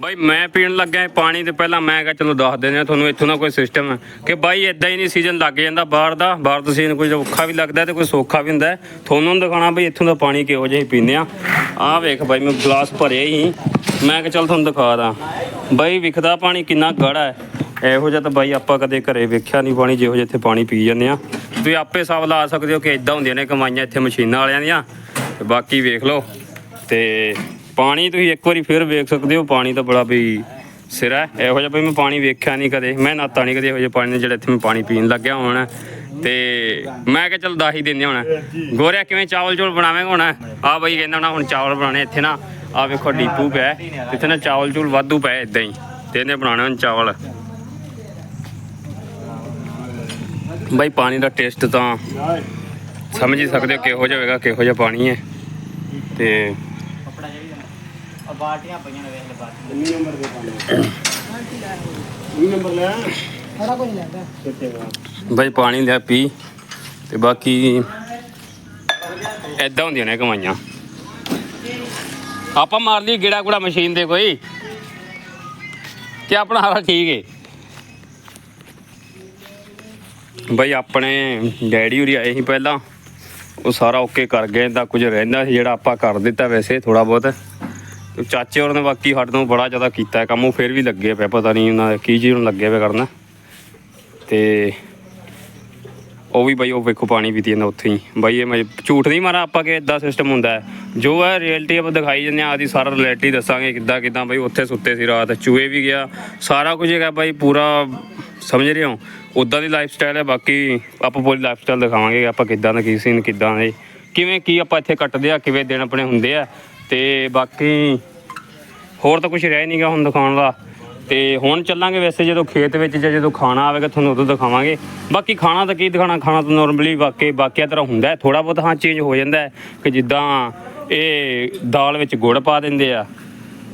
ਬਾਈ, ਮੈਂ ਪੀਣ ਲੱਗਾ ਇਹ ਪਾਣੀ ਤੇ ਪਹਿਲਾਂ ਮੈਂ ਕਿਹਾ ਚਲੋ ਦੱਸ ਦਿੰਦੇ ਆ ਤੁਹਾਨੂੰ ਇੱਥੋਂ ਦਾ ਕੋਈ ਸਿਸਟਮ ਹੈ। ਕਿ ਬਾਈ ਇਦਾਂ ਹੀ ਨਹੀਂ ਸੀਜ਼ਨ ਲੱਗ ਜਾਂਦਾ ਬਾਹਰ ਦਾ। ਬਾਹਰ ਦਾ ਸੀਜ਼ਨ ਕੋਈ ਔਖਾ ਵੀ ਲੱਗਦਾ ਤੇ ਕੋਈ ਸੌਖਾ ਵੀ ਹੁੰਦਾ ਤੁਹਾਨੂੰ ਦਿਖਾਣਾ ਬਈ, ਇੱਥੋਂ ਦਾ ਪਾਣੀ ਕਿਹੋ ਜਿਹਾ ਹੀ ਪੀਂਦੇ ਆ ਆਹ ਵੇਖ ਬਾਈ, ਮੈਂ ਗਲਾਸ ਭਰਿਆ ਹੀ ਮੈਂ ਕਿਹਾ ਚਲ ਤੁਹਾਨੂੰ ਦਿਖਾ ਦਾਂ। ਬਾਈ, ਵਿਖਦਾ ਪਾਣੀ ਕਿੰਨਾ ਗੜਾ ਹੈ। ਇਹੋ ਜਿਹਾ ਤਾਂ ਬਾਈ ਆਪਾਂ ਕਦੇ ਘਰੇ ਵੇਖਿਆ ਨਹੀਂ ਪਾਣੀ, ਜਿਹੋ ਜਿਹਾ ਇੱਥੇ ਪਾਣੀ ਪੀ ਜਾਂਦੇ ਆ ਤੁਸੀਂ ਆਪੇ ਸਭ ਲਾ ਸਕਦੇ ਹੋ ਕਿ ਇਦਾਂ ਹੁੰਦੀਆਂ ਨੇ ਕਮਾਈਆਂ ਇੱਥੇ ਮਸ਼ੀਨਾਂ ਵਾਲਿਆਂ ਦੀਆਂ। ਤੇ ਬਾਕੀ ਵੇਖ ਲਓ। ਤੇ ਪਾਣੀ ਤੁਸੀਂ ਇੱਕ ਵਾਰੀ ਫਿਰ ਵੇਖ ਸਕਦੇ ਹੋ, ਪਾਣੀ ਤਾਂ ਬੜਾ ਵੀ ਸਿਰਾ ਹੈ। ਇਹੋ ਜਿਹਾ ਵੀ ਮੈਂ ਪਾਣੀ ਵੇਖਿਆ ਨਹੀਂ ਕਦੇ, ਮੈਂ ਨਾਤਾ ਨਹੀਂ ਕਦੇ ਇਹੋ ਜਿਹੇ ਪਾਣੀ ਜਿਹੜਾ ਇੱਥੇ ਮੈਂ ਪਾਣੀ ਪੀਣ ਲੱਗਿਆ ਹੋਣਾ। ਤੇ ਮੈਂ ਕਿਹਾ ਚਲ ਦਾਹੀ ਦਿੰਦੇ ਹੋਣਾ। ਗੋਰਿਆ, ਕਿਵੇਂ ਚਾਵਲ ਚੋਲ ਬਣਾਵੇਂਗਾ ਹੋਣਾ? ਆ ਬਈ ਕਹਿੰਦਾ ਨਾ ਹੁਣ ਚਾਵਲ ਬਣਾਣੇ ਇੱਥੇ ਨਾ। ਆ ਵੇਖੋ, ਡੀਪੂ ਪਿਆ ਇੱਥੇ ਨਾ ਚਾਵਲ ਚੂਲ ਵਾਧੂ ਪਏ ਇਦਾਂ ਹੀ। ਤੇ ਇਹਨੇ ਬਣਾਉਣੇ ਹੁਣ ਚਾਵਲ। ਬਾਈ ਪਾਣੀ ਦਾ ਟੇਸਟ ਤਾਂ ਸਮਝ ਹੀ ਸਕਦੇ ਹੋ ਕਿਹੋ ਜਿਹਾ ਹੋਵੇਗਾ ਕਿਹੋ ਜਿਹਾ ਪਾਣੀ ਹੈ। ਤੇ ਆ ਬਾਲਟੀਆਂ ਪਈਆਂ ਨੇ ਵੇਖ ਲੈ ਬਾਲਟੀਆਂ ਕਿੰਨੀ ਨੰਬਰ ਦੇ ਪਾਣੀ ਕਿੰਨੀ ਨੰਬਰ ਲੈ? ਸਾਰਾ ਕੁਝ ਲੈਂਦਾ ਕਿੱਥੇ ਵਾ ਬਾਈ ਪਾਣੀ ਲਿਆ ਪੀ। ਤੇ ਬਾਕੀ ਐਦਾਂ ਹੁੰਦੀਆਂ ਨੇ ਕਮਾਈਆਂ। ਆਪਾਂ ਮਾਰ ਲਈ ਗੇੜਾ ਗੁੜਾ ਮਸ਼ੀਨ ਦੇ ਕੋਈ। ਕਿ ਆਪਣਾ ਹਾਰਾ ਠੀਕ ਏ। ਬਾਈ ਆਪਣੇ ਡੈਡੀ ਹੋਰੀ ਆਏ ਸੀ ਪਹਿਲਾਂ। ਉਹ ਸਾਰਾ ਓਕੇ ਕਰ ਗਏ ਤਾਂ ਕੁਝ ਰਹਿੰਦਾ ਸੀ ਜਿਹੜਾ ਆਪਾਂ ਕਰ ਦਿੱਤਾ ਵੈਸੇ ਥੋੜਾ ਬਹੁਤ। ਤੇ ਚਾਚੇ ਹੋਰ ਨੇ ਬਾਕੀ ਸਾਡੇ ਤੋਂ ਬੜਾ ਜ਼ਿਆਦਾ ਕੀਤਾ ਹੈ ਕੰਮ, ਉਹ ਫਿਰ ਵੀ ਲੱਗੇ ਪਏ ਪਤਾ ਨਹੀਂ ਉਹਨਾਂ ਦਾ ਕੀ ਚੀਜ਼ ਨੂੰ ਲੱਗੇ ਪਿਆ ਕਰਨਾ। ਤੇ ਉਹ ਵੀ ਬਾਈ ਉਹ ਵੇਖੋ ਪਾਣੀ ਪੀਤੀ ਜਾਂਦਾ ਉੱਥੇ ਹੀ। ਬਾਈ ਇਹ ਮੈਂ ਝੂਠ ਨਹੀਂ ਮਾਰਾ, ਆਪਾਂ ਕਿ ਇਦਾਂ ਸਿਸਟਮ ਹੁੰਦਾ ਹੈ। ਜੋ ਹੈ ਰਿਐਲਿਟੀ ਆਪਾਂ ਦਿਖਾਈ ਜਾਂਦੇ ਆ ਆਦੀ ਸਾਰਾ ਰਿਐਲਿਟੀ ਦੱਸਾਂਗੇ, ਕਿੱਦਾਂ ਕਿੱਦਾਂ ਬਾਈ ਉੱਥੇ ਸੁੱਤੇ ਸੀ ਰਾਤ, ਚੂਹੇ ਵੀ ਗਿਆ। ਸਾਰਾ ਕੁਝ ਹੈਗਾ ਬਾਈ, ਪੂਰਾ ਸਮਝ ਰਹੇ ਹੋ? ਉਦਾਂ ਦੀ ਲਾਈਫ ਸਟਾਈਲ ਹੈ, ਬਾਕੀ ਆਪਾਂ ਪੂਰੀ ਲਾਈਫ ਸਟਾਈਲ ਦਿਖਾਵਾਂਗੇ ਆਪਾਂ ਕਿੱਦਾਂ ਦਾ ਕੀ ਸੀਨ ਕਿੱਦਾਂ ਦੇ, ਕਿਵੇਂ ਕੀ ਆਪਾਂ ਇੱਥੇ ਕੱਟਦੇ ਆ, ਕਿਵੇਂ ਦਿਨ ਆਪਣੇ ਹੁੰਦੇ ਆ। ਤੇ ਬਾਕੀ ਹੋਰ ਤਾਂ ਕੁਝ ਰਹਿ ਨਹੀਂਗਾ ਹੁਣ ਦਿਖਾਉਣ ਦਾ। ਤੇ ਹੁਣ ਚੱਲਾਂਗੇ ਵੈਸੇ ਜਦੋਂ ਖੇਤ ਵਿੱਚ ਜਾਂ ਜਦੋਂ ਖਾਣਾ ਆਵੇਗਾ ਤੁਹਾਨੂੰ ਉਦੋਂ ਦਿਖਾਵਾਂਗੇ। ਬਾਕੀ ਖਾਣਾ ਤਾਂ ਕੀ ਦਿਖਾਣਾ ਖਾਣਾ ਤਾਂ ਨਾਰਮਲੀ ਵਾਕਈ ਬਾਕੀਆਂ ਤਰ੍ਹਾਂ ਹੁੰਦਾ ਹੈ। ਥੋੜਾ ਬਹੁਤ ਹਾਂ ਚੇਂਜ ਹੋ ਜਾਂਦਾ ਹੈ ਕਿ ਜਿੱਦਾਂ ਇਹ ਦਾਲ ਵਿੱਚ ਗੁੜ ਪਾ ਦਿੰਦੇ ਆ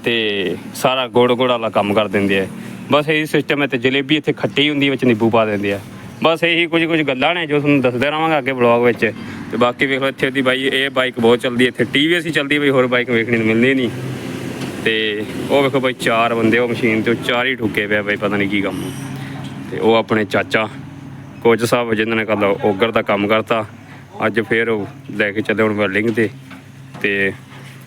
ਤੇ ਸਾਰਾ ਗੁੜ ਗੁੜ ਵਾਲਾ ਕੰਮ ਕਰ ਦਿੰਦੇ ਆ। ਬਸ ਇਹੀ ਸਿਸਟਮ ਹੈ ਤੇ ਜਲੇਬੀ ਇੱਥੇ ਖੱਟੀ ਹੁੰਦੀ ਵਿੱਚ ਨਿੰਬੂ ਪਾ ਦਿੰਦੇ ਆ। ਬਸ ਇਹੀ ਕੁਝ ਕੁਝ ਗੱਲਾਂ ਨੇ ਜੋ ਤੁਹਾਨੂੰ ਦੱਸਦੇ ਰਹਾਂਗਾ ਅੱਗੇ ਵਲੌਗ ਵਿੱਚ। ਤੇ ਬਾਕੀ ਵੇਖ ਲਓ ਇੱਥੇ ਦੀ ਬਾਈ, ਇਹ ਬਾਈਕ ਬਹੁਤ ਚੱਲਦੀ ਹੈ ਇੱਥੇ। ਟੀਵੀਐਸ ਹੀ ਚੱਲਦੀ ਬਈ ਹੋਰ ਬਾਈਕ ਵੇਖਣੀ ਨੂੰ ਮਿਲਦੀ ਨਹੀਂ। ਤੇ ਉਹ ਵੇਖੋ ਬਾਈ ਚਾਰ ਬੰਦੇ ਉਹ ਮਸ਼ੀਨ ਤੇ, ਉਹ ਚਾਰ ਹੀ ਠੁੱਕੇ ਪਿਆ ਬਾਈ, ਪਤਾ ਨਹੀਂ ਕੀ ਕੰਮ। ਤੇ ਉਹ ਆਪਣੇ ਚਾਚਾ, ਕੋਚ ਸਾਹਿਬ ਜਿਨ੍ਹਾਂ ਨੇ ਕੱਲ ਓਗਰ ਦਾ ਕੰਮ ਕਰਤਾ। ਅੱਜ ਫੇਰ ਉਹ ਲੈ ਕੇ ਚੱਲੇ ਹੁਣ ਵੈਲਡਿੰਗ ਤੇ। ਤੇ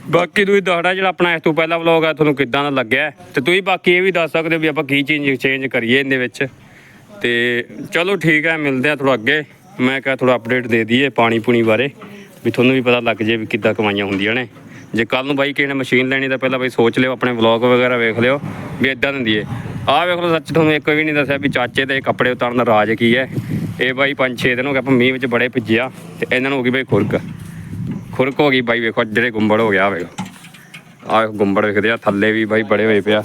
ਬਾਕੀ ਤੁਸੀਂ ਦੱਸਣਾ ਜਿਹੜਾ ਆਪਣਾ ਇਸ ਤੋਂ ਪਹਿਲਾ ਵਲੌਗ ਆ, ਤੁਹਾਨੂੰ ਕਿੱਦਾਂ ਦਾ ਲੱਗਿਆ? ਤੇ ਤੁਸੀਂ ਬਾਕੀ ਇਹ ਵੀ ਦੱਸ ਸਕਦੇ ਹੋ ਵੀ ਆਪਾਂ ਕੀ ਚੇਂਜ ਚੇਂਜ ਕਰੀਏ ਇਹਦੇ ਵਿੱਚ। ਤੇ ਚਲੋ ਠੀਕ ਹੈ ਮਿਲਦੇ ਆ ਥੋੜਾ ਅੱਗੇ। ਮੈਂ ਕਿਹਾ ਥੋੜਾ ਅਪਡੇਟ ਦੇ ਦਈਏ ਪਾਣੀ ਪੂਣੀ ਬਾਰੇ, ਵੀ ਤੁਹਾਨੂੰ ਵੀ ਪਤਾ ਲੱਗ ਜੇ ਵੀ ਕਿੱਦਾਂ ਕਮਾਈਆਂ ਹੁੰਦੀਆਂ ਨੇ। ਜੇ ਕੱਲ ਨੂੰ ਬਾਈ ਕਿਸੇ ਨੇ ਮਸ਼ੀਨ ਲੈਣੀ ਤਾਂ ਪਹਿਲਾਂ ਬਾਈ ਸੋਚ ਲਿਓ, ਆਪਣੇ ਵਲੌਗ ਵਗੈਰਾ ਵੇਖ ਲਿਓ, ਵੀ ਇਦਾਂ ਦਿੰਦੀ ਏ। ਆਹ ਵੇਖ ਲਓ ਸੱਚ ਤੁਹਾਨੂੰ ਇੱਕ ਵੀ ਨਹੀਂ ਦੱਸਿਆ ਵੀ ਚਾਚੇ ਦੇ ਕੱਪੜੇ ਉਤਾਰਨ ਦਾ ਰਾਜ ਕੀ ਹੈ ਇਹ ਬਾਈ 5-6 ਦਿਨ ਹੋ ਗਏ ਆਪਾਂ ਮੀਂਹ ਵਿੱਚ ਬੜੇ ਭਿੱਜਿਆ ਤੇ ਇਹਨਾਂ ਨੂੰ ਹੋ ਗਈ ਬਾਈ ਖੁਰਕ। ਖੁਰਕ ਹੋ ਗਈ ਬਾਈ ਵੇਖੋ ਜਿਹੜੇ ਗੁੰਬੜ ਹੋ ਗਿਆ ਵੇਖੋ। ਆਹ ਗੁੰਬੜ ਵੇਖਦੇ ਆ, ਥੱਲੇ ਵੀ ਬਾਈ ਬੜੇ ਹੋਏ ਪਿਆ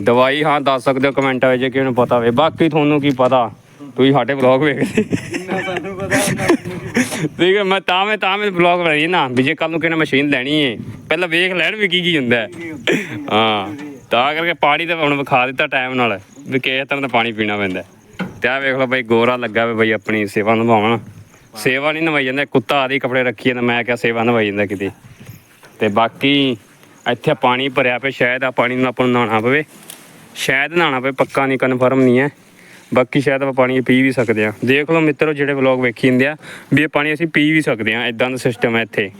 ਦਵਾਈ ਹਾਂ ਦੱਸ ਸਕਦੇ ਹੋ, ਕਮੈਂਟਾਂ ਵਿੱਚ ਜੇ ਕਿਸੇ ਨੂੰ ਪਤਾ ਹੋਵੇ। ਬਾਕੀ ਤੁਹਾਨੂੰ ਕੀ ਪਤਾ ਤੁਸੀਂ ਸਾਡੇ ਵਲੌਗ ਵੇਖਦੇ। ਸਾਨੂੰ ਪਤਾ ਠੀਕ ਹੈ ਮੈਂ ਤਾਂ ਮੈਂ ਤਾਂ ਮੈਂ ਵਲੌਗ ਬਣਾਈ ਨਾ ਵੀ ਜੇ ਕੱਲ ਨੂੰ ਕਿਸੇ ਨੇ ਮਸ਼ੀਨ ਲੈਣੀ ਏ ਪਹਿਲਾਂ ਵੇਖ ਲੈਣ ਵੀ ਕੀ ਕੀ ਹੁੰਦਾ ਹੈ। ਹਾਂ ਤਾਂ ਕਰਕੇ ਪਾਣੀ ਤਾਂ ਹੁਣ ਵਿਖਾ ਦਿੱਤਾ ਟਾਈਮ ਨਾਲ ਵੀ ਕਿਸ ਤਰ੍ਹਾਂ ਦਾ ਪਾਣੀ ਪੀਣਾ ਪੈਂਦਾ ਹੈ। ਤੇ ਆ ਵੇਖ ਲਓ ਬਾਈ ਗੋਰਾ ਲੱਗਾ ਵੇ ਬਾਈ ਆਪਣੀ ਸੇਵਾ ਨਿਭਾਉਣ। ਸੇਵਾ ਨਹੀਂ ਨਿਭਾਈ ਜਾਂਦਾ ਕੁੱਤਾ ਆਦੀ ਕੱਪੜੇ ਰੱਖੀ ਜਾਂਦਾ ਮੈਂ ਕਿਹਾ ਸੇਵਾ ਨਿਭਾਈ ਜਾਂਦਾ ਕਿਤੇ। ਤੇ ਬਾਕੀ ਇੱਥੇ ਪਾਣੀ ਭਰਿਆ ਪਿਆ ਸ਼ਾਇਦ ਆ ਪਾਣੀ ਨੂੰ ਆਪਾਂ ਨੂੰ ਨਹਾਉਣਾ ਪਵੇ। ਸ਼ਾਇਦ ਨਹਾਉਣਾ ਪਵੇ ਪੱਕਾ ਨਹੀਂ ਕਨਫਰਮ ਨਹੀਂ ਹੈ। ਬਾਕੀ ਸ਼ਾਇਦ ਆਪਾਂ ਪਾਣੀ ਪੀ ਵੀ ਸਕਦੇ ਆ ਦੇਖ ਲਓ ਮਿੱਤਰੋ, ਜਿਹੜੇ ਵਲੌਗ ਵੇਖੀ ਜਾਂਦੇ ਆ, ਵੀ ਇਹ ਪਾਣੀ ਅਸੀਂ ਪੀ ਵੀ ਸਕਦੇ ਆ ਇਦਾਂ ਦਾ ਸਿਸਟਮ ਹੈ ਇੱਥੇ।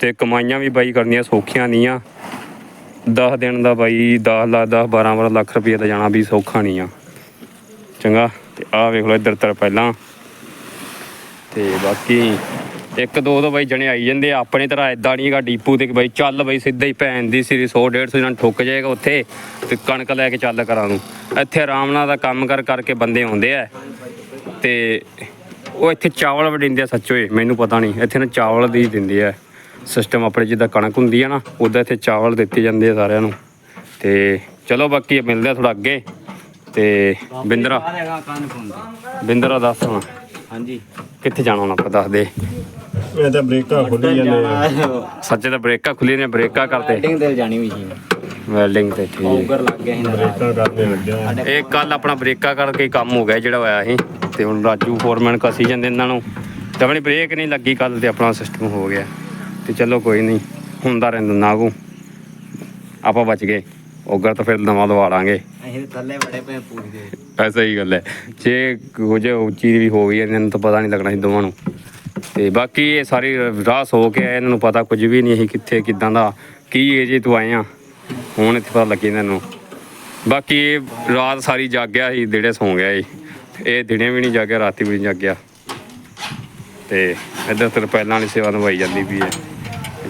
ਤੇ ਕਮਾਈਆਂ ਵੀ ਬਾਈ ਕਰਨੀਆਂ ਸੌਖੀਆਂ ਨਹੀਂ ਆ 10 ਦਿਨ ਦਾ ਬਾਈ 10 ਲੱਖ 10 12 12 ਲੱਖ ਰੁਪਏ ਦਾ ਜਾਣਾ ਵੀ ਸੌਖਾ ਨਹੀਂ ਆ ਚੰਗਾ, ਤੇ ਆਹ ਵੇਖ ਲਓ ਇੱਧਰ ਤਰ ਪਹਿਲਾਂ। ਤੇ ਬਾਕੀ ਇੱਕ ਦੋ ਦੋ ਬਾਈ ਜਣੇ ਆਈ ਜਾਂਦੇ ਆ, ਆਪਣੇ ਤਰ੍ਹਾਂ ਇਦਾਂ ਨਹੀਂ ਹੈਗਾ, ਡੀਪੂ ਤੇ ਕਿ ਬਈ ਚੱਲ ਬਈ ਸਿੱਧਾ ਹੀ ਭੈਣ ਦੀ ਸਿਰੀ 100 150 ਨਾਲ ਠੁੱਕ ਜਾਏਗਾ ਉੱਥੇ ਤੇ ਕਣਕ ਲੈ ਕੇ ਚੱਲ ਕਰਾਂ ਨੂੰ। ਇੱਥੇ ਆਰਾਮ ਨਾਲ ਦਾ ਕੰਮ ਕਰ ਕਰਕੇ ਬੰਦੇ ਆਉਂਦੇ ਆ। ਤੇ ਉਹ ਇੱਥੇ ਚਾਵਲ ਵਡਿੰਦੇ ਆ ਸੱਚੋਏ ਮੈਨੂੰ ਪਤਾ ਨਹੀਂ ਇੱਥੇ ਨਾ ਚਾਵਲ ਦੀ ਦਿੰਦੇ ਆ। ਸਿਸਟਮ ਆਪਣੇ ਜਿੱਦਾਂ ਕਣਕ ਹੁੰਦੀ ਆ ਨਾ, ਉਦਾਂ ਇੱਥੇ ਚਾਵਲ ਦਿੱਤੇ ਜਾਂਦੇ ਆ ਸਾਰਿਆਂ ਨੂੰ। ਤੇ ਚਲੋ ਬਾਕੀ ਮਿਲਦੇ ਆ ਥੋੜਾ ਅੱਗੇ। ਤੇ ਬਿੰਦਰਾ ਹੈਗਾ ਬਿੰਦਰਾ ਦੱਸ ਹੁਣ। ਹਾਂਜੀ। ਕਿੱਥੇ ਜਾਣਾ ਹੁਣ ਆਪਾਂ ਦੱਸ ਦੇ। ਮੈਂ ਤਾਂ ਬ੍ਰੇਕਾਂ ਖੁੱਲੀ ਜਾਂਦੇ ਆ। ਸੱਚੇ ਤਾਂ ਬ੍ਰੇਕਾਂ ਖੁੱਲੀਆਂ ਨੇ ਬ੍ਰੇਕਾਂ ਕਰਤੇ ਵੈਲਡਿੰਗ ਤੇ ਜਾਣੀ ਮਸ਼ੀਨ ਵੈਲਡਿੰਗ ਤੇ ਠੀਕ। ਔਗਰ ਲੱਗ ਗਿਆ ਸੀ ਨਾ। ਬ੍ਰੇਕਾਂ ਕਰਨੇ ਲੱਗਿਆ। ਇਹ ਕੱਲ ਆਪਣਾ ਬ੍ਰੇਕਾਂ ਕਰਕੇ ਹੀ ਕੰਮ ਹੋ ਗਿਆ ਜਿਹੜਾ ਹੋਇਆ ਸੀ। ਤੇ ਹੁਣ ਰਾਜੂ ਫੋਰਮੈਨ ਕਸੀ ਜਾਂਦੇ ਇਹਨਾਂ ਨੂੰ। ਤੇ ਆਪਣੀ ਬ੍ਰੇਕ ਨਹੀਂ ਲੱਗੀ ਕੱਲ ਤੇ ਆਪਣਾ ਸਿਸਟਮ ਹੋ ਗਿਆ। ਤੇ ਚਲੋ ਕੋਈ ਨਹੀਂ ਹੁੰਦਾ ਰਹਿੰਦਾ ਨਾਗੂ। ਆਪਾਂ ਬਚ ਗਏ। ਔਗਰ ਤਾਂ ਫਿਰ ਨਵਾਂ ਲਵਾ ਲਾਂਗੇ। ਅਸੀਂ ਤਾਂ ਥੱਲੇ ਬੜੇ ਪਏ ਪੂਰੀ ਦੇ ਐਸਾ ਹੀ ਗੱਲ ਹੈ। ਜੇ ਕੁਝ ਉੱਚੀ ਵੀ ਹੋ ਗਈ, ਇਹਨਾਂ ਨੂੰ ਤਾਂ ਪਤਾ ਨਹੀਂ ਲੱਗਣਾ ਸੀ ਦੋਵਾਂ ਨੂੰ। ਤੇ ਬਾਕੀ ਇਹ ਸਾਰੀ ਰਾਸ ਹੋ ਕੇ ਆਏ, ਇਹਨਾਂ ਨੂੰ ਪਤਾ ਕੁਝ ਵੀ ਨਹੀਂ ਸੀ ਕਿੱਥੇ, ਕਿੱਦਾਂ ਦਾ, ਕੀ ਏ ਏਜੇ ਤੂੰ ਆਏ ਆ। ਹੁਣ ਇੱਥੇ ਪਤਾ ਲੱਗੀ ਇਹਨਾਂ ਨੂੰ। ਬਾਕੀ ਇਹ ਰਾਤ ਸਾਰੀ ਜਾਗਿਆ ਸੀ, ਦਿਨੇ ਸੌਂ ਗਿਆ ਸੀ। ਇਹ ਦਿਨੇ ਵੀ ਨਹੀਂ ਜਾਗਿਆ, ਰਾਤੀ ਵੀ ਨਹੀਂ ਜਾਗਿਆ। ਤੇ ਇੱਧਰ ਤੇ ਪਹਿਲਾਂ ਵਾਲੀ ਸੇਵਾ ਨਿਭਾਈ ਜਾਂਦੀ ਵੀ ਹੈ।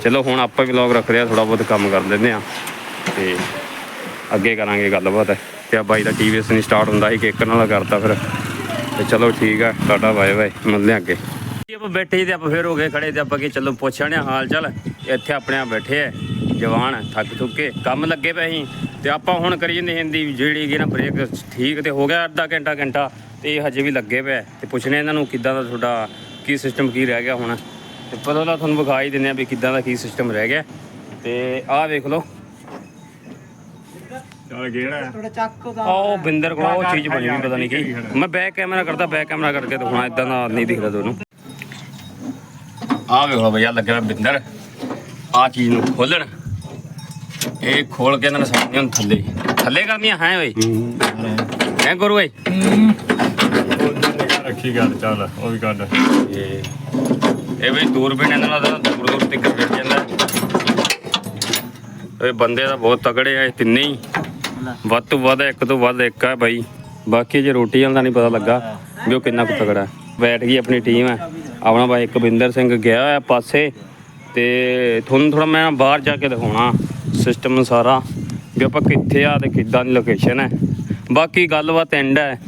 ਚਲੋ ਹੁਣ ਆਪਾਂ ਵੀ ਵਲੌਗ ਰੱਖ ਲਿਆ ਥੋੜਾ ਬਹੁਤ ਕੰਮ ਕਰ ਲੈਂਦੇ ਆ ਤੇ ਅੱਗੇ ਕਰਾਂਗੇ ਗੱਲਬਾਤ। ਤੇ ਆ ਬਾਈ ਦਾ ਟੀਵੀਐਸ ਨਹੀਂ ਸਟਾਰਟ ਹੁੰਦਾ ਸੀ ਕਿੱਕ ਨਾਲ ਕਰਤਾ ਫਿਰ। ਤੇ ਚਲੋ ਠੀਕ ਆ, ਤੁਹਾਡਾ ਬਾਏ ਬਾਏ, ਮਿਲਦੇ ਆ ਅੱਗੇ। ਆਪਾਂ ਬੈਠੇ ਸੀ ਤੇ ਆਪਾਂ ਫਿਰ ਹੋ ਗਏ ਖੜੇ ਤੇ ਆਪਾਂ ਕਿ ਚਲੋ ਪੁੱਛਣੇ ਹਾਲ ਚਾਲ। ਇੱਥੇ ਆਪਣੇ ਆ ਬੈਠੇ ਆ, ਜਵਾਨ, ਥੱਕ ਥੁੱਕ ਕੇ ਕੰਮ ਲੱਗੇ ਪਏ ਸੀ। ਤੇ ਆਪਾਂ ਹੁਣ ਕਰੀ ਜਾਂਦੇ ਹਿੰਦੀ ਜਿਹੜੀ ਕਿ ਨਾ ਬ੍ਰੇਕ ਠੀਕ ਤੇ ਹੋ ਗਿਆ ਅੱਧਾ ਘੰਟਾ ਘੰਟਾ, ਤੇ ਇਹ ਹਜੇ ਵੀ ਲੱਗੇ ਪਏ ਆ। ਤੇ ਪੁੱਛਣੇ ਇਹਨਾਂ ਨੂੰ ਕਿੱਦਾਂ ਦਾ ਤੁਹਾਡਾ, ਕੀ ਸਿਸਟਮ ਕੀ ਰਹਿ ਗਿਆ ਹੁਣ। ਤੇ ਪਤਾ ਲਾ ਤੁਹਾਨੂੰ ਵਿਖਾਈ ਦਿੰਦੇ ਆ ਵੀ ਕਿੱਦਾਂ ਦਾ ਕੀ ਸਿਸਟਮ ਰਹਿ ਗਿਆ। ਤੇ ਆਹ ਵੇਖ ਲਓ ਚੱਲ ਗੇੜਾ ਥੋੜਾ ਚੱਕ ਦਾ ਉਹ ਬਿੰਦਰ ਕੋਲ ਉਹ ਚੀਜ਼ ਬਣੀ ਹੋਈ ਪਤਾ ਨਹੀਂ ਕੀ। ਮੈਂ ਬੈਕ ਕੈਮਰਾ ਕਰਦਾ ਬੈਕ ਕੈਮਰਾ ਕਰਕੇ ਦਿਖਾਉਣਾ ਇਦਾਂ ਦਾ ਨਹੀਂ ਦਿਖਦਾ ਤੁਹਾਨੂੰ। ਆਹ ਵੇਖ ਭਈਆ ਲੱਗਿਆ ਬਿੰਦਰ। ਆ ਚੀਜ਼ ਨੂੰ ਖੋਲਣ। ਇਹ ਖੋਲ ਕੇ ਇਹਨਾਂ ਨੇ ਨੂੰ ਥੱਲੇ। ਥੱਲੇ ਕਰਨੀਆਂ ਹੈ ਓਏ? ਹੈ ਗੁਰੂ ਓਏ? ਰੱਖੀ ਗੱਲ ਚੱਲ ਉਹ ਵੀ ਕੱਢ। ਇਹ ਇਹ ਵੀ ਦੂਰਬੀਨ ਇਹਨਾਂ ਦਾ ਦੂਰ ਦੂਰ ਤੱਕ ਵੇਖ ਜਾਂਦਾ ਇਹ ਬੰਦੇ ਦਾ ਬਹੁਤ ਤਗੜੇ ਆ ਇਹ ਤਿੰਨੇ ਹੀ। ਵੱਧ ਤੋਂ ਵੱਧ ਇੱਕ ਤੋਂ ਵੱਧ ਇੱਕ ਆ ਬਾਈ। ਬਾਕੀ ਜੇ ਰੋਟੀ ਦਾ ਨਹੀਂ ਪਤਾ ਲੱਗਾ ਵੀ ਉਹ ਕਿੰਨਾ ਕੁ ਤਗੜਾ ਬੈਠ ਗਈ ਆਪਣੀ ਟੀਮ ਹੈ। ਆਪਣਾ ਬਾਈ ਇਕਬਿੰਦਰ ਸਿੰਘ ਗਿਆ ਹੋਇਆ ਪਾਸੇ। ਤੇ ਤੁਹਾਨੂੰ ਥੋੜਾ ਮੈਂ ਬਾਹਰ ਜਾ ਕੇ ਦਿਖਾਉਣਾ ਸਿਸਟਮ ਸਾਰਾ ਵੀ ਆਪਾਂ ਕਿੱਥੇ ਆ ਤੇ ਕਿੱਦਾਂ ਦੀ ਲੋਕੇਸ਼ਨ ਹੈ। ਬਾਕੀ ਗੱਲਬਾਤ ਐਂਡ ਹੈ।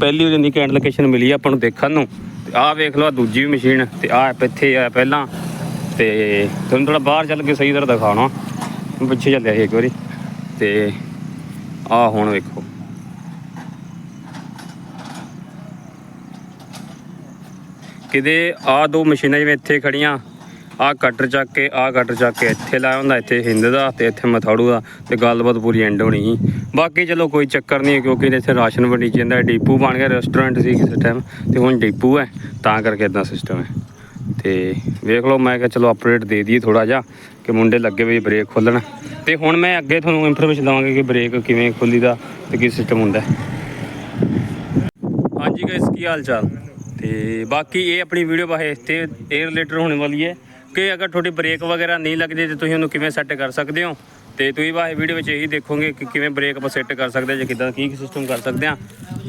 ਪਹਿਲੀ ਵਾਰ ਦੀ ਕੈਂਡ ਲੋਕੇਸ਼ਨ ਮਿਲੀ ਆਪਾਂ ਨੂੰ ਦੇਖਣ ਨੂੰ। ਤੇ ਆਹ ਵੇਖ ਲਓ ਦੂਜੀ ਵੀ ਮਸ਼ੀਨ ਤੇ ਆਹ ਇੱਥੇ ਆ ਪਹਿਲਾਂ। ਤੇ ਤੁਹਾਨੂੰ ਥੋੜਾ ਬਾਹਰ ਚੱਲ ਕੇ ਸਹੀ ਤਰ੍ਹਾਂ ਦਿਖਾਉਣਾ। ਪਿੱਛੇ ਚੱਲਿਆ ਸੀ ਇੱਕ ਵਾਰੀ। ਤੇ ਆਹ ਹੁਣ ਵੇਖੋ। ਕਿਤੇ ਆਹ ਦੋ ਮਸ਼ੀਨਾਂ ਜਿਵੇਂ ਇੱਥੇ ਖੜੀਆਂ ਆਹ ਕਟਰ ਚੱਕ ਕੇ ਆਹ ਕਟਰ ਚੱਕ ਕੇ ਇੱਥੇ ਲਾਇਆ ਹੁੰਦਾ, ਇੱਥੇ ਹਿੰਦ ਦਾ ਤੇ ਇੱਥੇ ਮਥਾੜੂ ਦਾ ਤੇ ਗੱਲਬਾਤ ਪੂਰੀ ਐਂਡ ਹੋਣੀ ਸੀ। ਬਾਕੀ ਚਲੋ ਕੋਈ ਚੱਕਰ ਨਹੀਂ ਹੈ ਕਿਉਂਕਿ ਇੱਥੇ ਰਾਸ਼ਨ ਵੰਡੀ ਜਾਂਦਾ ਡੀਪੂ ਬਣ ਗਿਆ ਰੈਸਟੋਰੈਂਟ ਸੀ ਕਿਸੇ ਟਾਈਮ ਤੇ ਹੁਣ ਡੀਪੂ ਹੈ, ਤਾਂ ਕਰਕੇ ਇਦਾਂ ਸਿਸਟਮ ਹੈ। ਤੇ ਵੇਖ ਲਓ, ਮੈਂ ਕਿਹਾ ਚਲੋ ਅਪਡੇਟ ਦੇ ਦਈਏ ਥੋੜਾ ਜਿਹਾ। ਕਿ ਮੁੰਡੇ ਲੱਗੇ ਵੀ ਬ੍ਰੇਕ ਖੋਲਣ। ਤੇ ਹੁਣ ਮੈਂ ਅੱਗੇ ਤੁਹਾਨੂੰ ਇਨਫੋਰਮੇਸ਼ਨ ਦਵਾਂਗਾ ਕਿ ਬ੍ਰੇਕ ਕਿਵੇਂ ਖੋਲੀਦਾ ਤੇ ਕੀ ਸਿਸਟਮ ਹੁੰਦਾ। ਹਾਂਜੀ ਗਾਇਸ ਕੀ ਹਾਲ ਚਾਲ? ਤੇ ਬਾਕੀ ਇਹ ਆਪਣੀ ਵੀਡੀਓ ਬਾਰੇ ਤੇ ਇਹ ਰਿਲੇਟਡ ਹੋਣ ਵਾਲੀ ਹੈ ਕਿ ਅਗਰ ਤੁਹਾਡੀ ਬ੍ਰੇਕ ਵਗੈਰਾ ਨਹੀਂ ਲੱਗਦੀ ਤੇ ਤੁਸੀਂ ਉਹਨੂੰ ਕਿਵੇਂ ਸੈੱਟ ਕਰ ਸਕਦੇ ਹੋ? ਤੇ ਤੁਸੀਂ ਬਾਰੇ ਵੀਡੀਓ ਵਿੱਚ ਇਹੀ ਦੇਖੋਗੇ ਕਿ ਕਿਵੇਂ ਬ੍ਰੇਕ ਆਪਾਂ ਸੈੱਟ ਕਰ ਸਕਦੇ ਹਾਂ ਜਾਂ ਕਿੱਦਾਂ ਕੀ ਸਿਸਟਮ ਕਰ ਸਕਦੇ ਹਾਂ।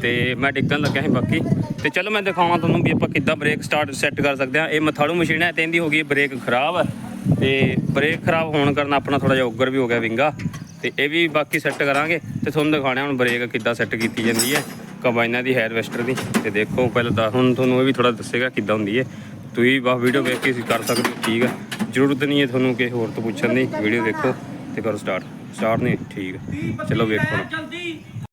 ਤੇ ਮੈਂ ਡਿੱਗਣ ਲੱਗਿਆ ਸੀ ਬਾਕੀ। ਤੇ ਚਲੋ ਮੈਂ ਦਿਖਾਵਾਂ ਤੁਹਾਨੂੰ ਵੀ ਆਪਾਂ ਕਿੱਦਾਂ ਬ੍ਰੇਕ ਸਟਾਰਟ ਸੈੱਟ ਕਰ ਸਕਦੇ ਹਾਂ। ਇਹ ਮਥਾੜੂ ਮਸ਼ੀਨ ਹੈ ਤੇ ਇਹਦੀ ਹੋ ਗਈ ਬ੍ਰੇਕ ਖਰਾਬ। ਹੈ ਤੇ ਬ੍ਰੇਕ ਖਰਾਬ ਹੋਣ ਕਾਰਨ ਆਪਣਾ ਥੋੜਾ ਜਿਹਾ ਉੱਗਰ ਵੀ ਹੋ ਗਿਆ ਵਿੰਗਾ। ਤੇ ਇਹ ਵੀ ਬਾਕੀ ਸੈੱਟ ਕਰਾਂਗੇ। ਤੇ ਤੁਹਾਨੂੰ ਦਿਖਾਣਾ ਹੁਣ ਬ੍ਰੇਕ ਕਿੱਦਾਂ ਸੈੱਟ ਕੀਤੀ ਜਾਂਦੀ ਹੈ। ਕੰਬਾਈਨਾਂ ਦੀ ਹੈਰਵੈਸਟਰ ਦੀ। ਤੇ ਦੇਖੋ ਪਹਿਲਾਂ ਤਾਂ ਹੁਣ ਤੁਹਾਨੂੰ ਇਹ ਵੀ ਥੋੜਾ ਦੱਸੇਗਾ ਕਿੱਦਾਂ ਹੁੰਦੀ ਹੈ। ਤੁਸੀਂ ਬਸ ਵੀਡੀਓ ਵੇਖ ਕੇ ਤੁਸੀਂ ਕਰ ਸਕਦੇ ਹੋ, ਠੀਕ ਹੈ ਜ਼ਰੂਰਤ ਨਹੀਂ ਹੈ ਤੁਹਾਨੂੰ ਕਿਸੇ ਹੋਰ ਤੋਂ ਪੁੱਛਣ ਦੀ। ਵੀਡੀਓ ਦੇਖੋ ਤੇ ਕਰੋ ਸਟਾਰਟ ਸਟਾਰਟ ਨਹੀਂ, ਠੀਕ ਹੈ ਚਲੋ ਵੇਖੋ